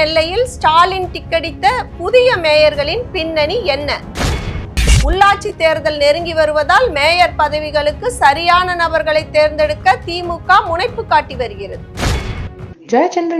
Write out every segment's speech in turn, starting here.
நெல்லையில் ஸ்டாலின் டிக்கடித்த புதிய மேயர்களின் பின்னணி என்ன? உள்ளாட்சி தேர்தல் நெருங்கி வருவதால் மேயர் பதவிகளுக்கு சரியான நபர்களை தேர்ந்தெடுக்க திமுக முனைப்பு காட்டி வருகிறது.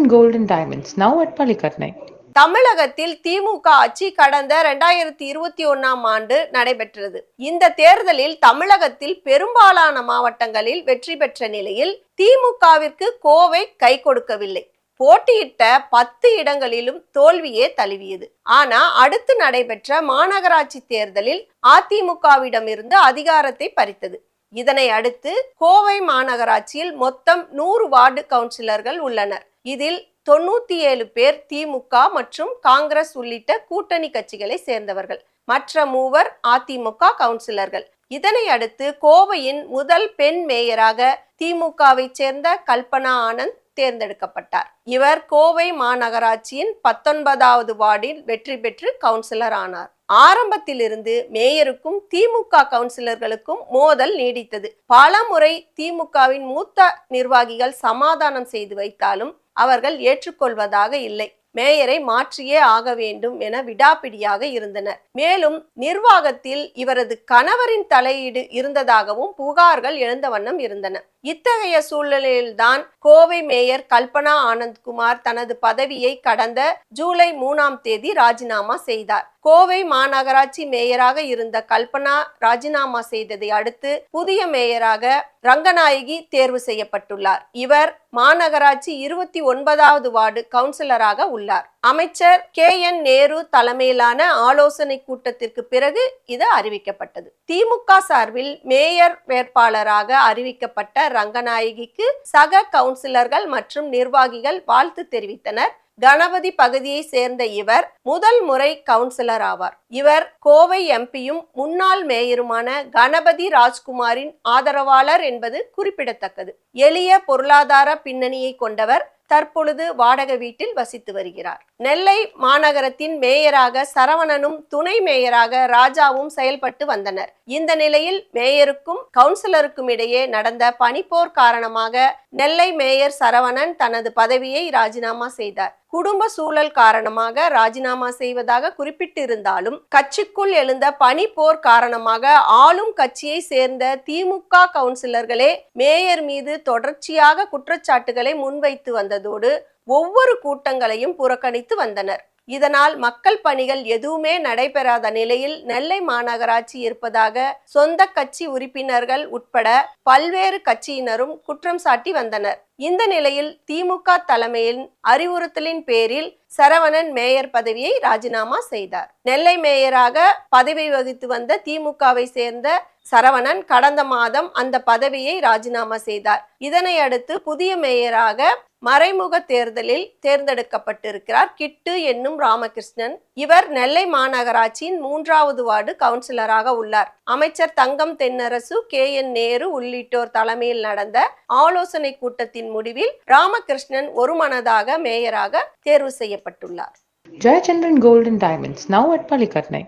Gold and Diamonds, now at Palikatnai. தமிழகத்தில் திமுக ஆட்சி கடந்த இரண்டாயிரத்தி இருபத்தி ஒன்னாம் ஆண்டு நடைபெற்றது. இந்த தேர்தலில் தமிழகத்தில் பெரும்பாலான மாவட்டங்களில் வெற்றி பெற்ற நிலையில் திமுகவிற்கு கோவை கை கொடுக்கவில்லை. போட்டியிட்ட பத்து இடங்களிலும் தோல்வியே தழுவியது. ஆனா அடுத்து நடைபெற்ற மாநகராட்சி தேர்தலில் அதிமுகவிடமிருந்து அதிகாரத்தை பறித்தது. இதனை அடுத்து கோவை மாநகராட்சியில் மொத்தம் நூறு வார்டு கவுன்சிலர்கள் உள்ளனர். இதில் தொண்ணூத்தி ஏழு பேர் திமுக மற்றும் காங்கிரஸ் உள்ளிட்ட கூட்டணி கட்சிகளை சேர்ந்தவர்கள். மற்ற மூவர் அதிமுக கவுன்சிலர்கள். இதனை அடுத்து கோவையின் முதல் பெண் மேயராக திமுகவை சேர்ந்த கல்பனா ஆனந்த் தேர்ந்தெடுக்கப்பட்டார். இவர் கோவை மாநகராட்சியின் பத்தொன்பதாவது வார்டில் வெற்றி பெற்று கவுன்சிலர் ஆனார். ஆரம்பத்திலிருந்து மேயருக்கும் திமுக கவுன்சிலர்களுக்கும் மோதல் நீடித்தது. பல முறை திமுகவின் மூத்த நிர்வாகிகள் சமாதானம் செய்து வைத்தாலும் அவர்கள் ஏற்றுக்கொள்வதாக இல்லை. மேயரை மாற்றியே ஆக வேண்டும் என விடாப்பிடியாக இருந்தனர். மேலும் நிர்வாகத்தில் இவரது கணவரின் தலையீடு இருந்ததாகவும் புகார்கள் எழுந்த வண்ணம் இருந்தன. இத்தகைய சூழ்நிலையில்தான் கோவை மேயர் கல்பனா ஆனந்த்குமார் தனது பதவியை கடந்த ஜூலை மூணாம் தேதி ராஜினாமா செய்தார். கோவை மாநகராட்சி மேயராக இருந்த கல்பனா ராஜினாமா செய்ததை அடுத்து புதிய மேயராக ரங்கநாயகி தேர்வு செய்யப்பட்டுள்ளார். இவர் மாநகராட்சி இருபத்தி ஒன்பதாவது வார்டு கவுன்சிலராக உள்ளார். அமைச்சர் கே என் நேரு தலைமையிலான ஆலோசனை கூட்டத்திற்கு பிறகு இது அறிவிக்கப்பட்டது. திமுக சார்பில் மேயர் வேட்பாளராக அறிவிக்கப்பட்ட ரங்கநாயகிக்கு சக கவுன்சிலர்கள் மற்றும் நிர்வாகிகள் வாழ்த்து தெரிவித்தனர். கணபதி பகுதியை சேர்ந்த இவர் முதல் முறை கவுன்சிலர் ஆவார். இவர் கோவை எம்பியும் முன்னாள் மேயருமான கணபதி ராஜ்குமாரின் ஆதரவாளர் என்பது குறிப்பிடத்தக்கது. எளிய பொருளாதார பின்னணியை கொண்டவர் தற்பொழுது வாடகை வீட்டில் வசித்து வருகிறார். நெல்லை மாநகரத்தின் மேயராக சரவணனும் துணை மேயராக ராஜாவும் செயல்பட்டு வந்தனர். இந்த நிலையில் மேயருக்கும் கவுன்சிலருக்கும் இடையே நடந்த பனிப்போர் காரணமாக நெல்லை மேயர் சரவணன் தனது பதவியை ராஜினாமா செய்தார். குடும்ப சூழல் காரணமாக ராஜினாமா செய்வதாக குறிப்பிட்டிருந்தாலும் கட்சிக்குள் எழுந்த பனி போர் காரணமாக ஆளும் கட்சியை சேர்ந்த திமுக கவுன்சிலர்களே மேயர் மீது தொடர்ச்சியாக குற்றச்சாட்டுகளை முன்வைத்து வந்ததோடு ஒவ்வொரு கூட்டங்களையும் புறக்கணித்து வந்தனர். இதனால் மக்கள் பணிகள் எதுவுமே நடைபெறாத நிலையில் நெல்லை மாநகராட்சி இருப்பதாக சொந்த கட்சி உறுப்பினர்கள் உட்பட பல்வேறு கட்சியினரும் குற்றம் சாட்டி வந்தனர். இந்த நிலையில் திமுக தலைமையின் அறிவுறுத்தலின் பேரில் சரவணன் மேயர் பதவியை ராஜினாமா செய்தார். நெல்லை மேயராக பதவி வகித்து வந்த திமுகவை சேர்ந்த சரவணன் கடந்த மாதம் அந்த பதவியை ராஜினாமா செய்தார். இதனை அடுத்து புதிய மேயராக மறைமுக தேர்தலில் தேர்ந்தெடுக்கப்பட்டிருக்கிறார் கிட்டு என்னும் ராமகிருஷ்ணன். இவர் நெல்லை மாநகராட்சியின் மூன்றாவது வார்டு கவுன்சிலராக உள்ளார். அமைச்சர் தங்கம் தென்னரசு கே என் நேரு உள்ளிட்டோர் தலைமையில் நடந்த ஆலோசனை கூட்டத்தின் முடிவில் ராமகிருஷ்ணன் ஒருமனதாக மேயராக தேர்வு செய்யப்பட்டுள்ளார் Jayachandran Gold and Diamonds, now at Palikatnai.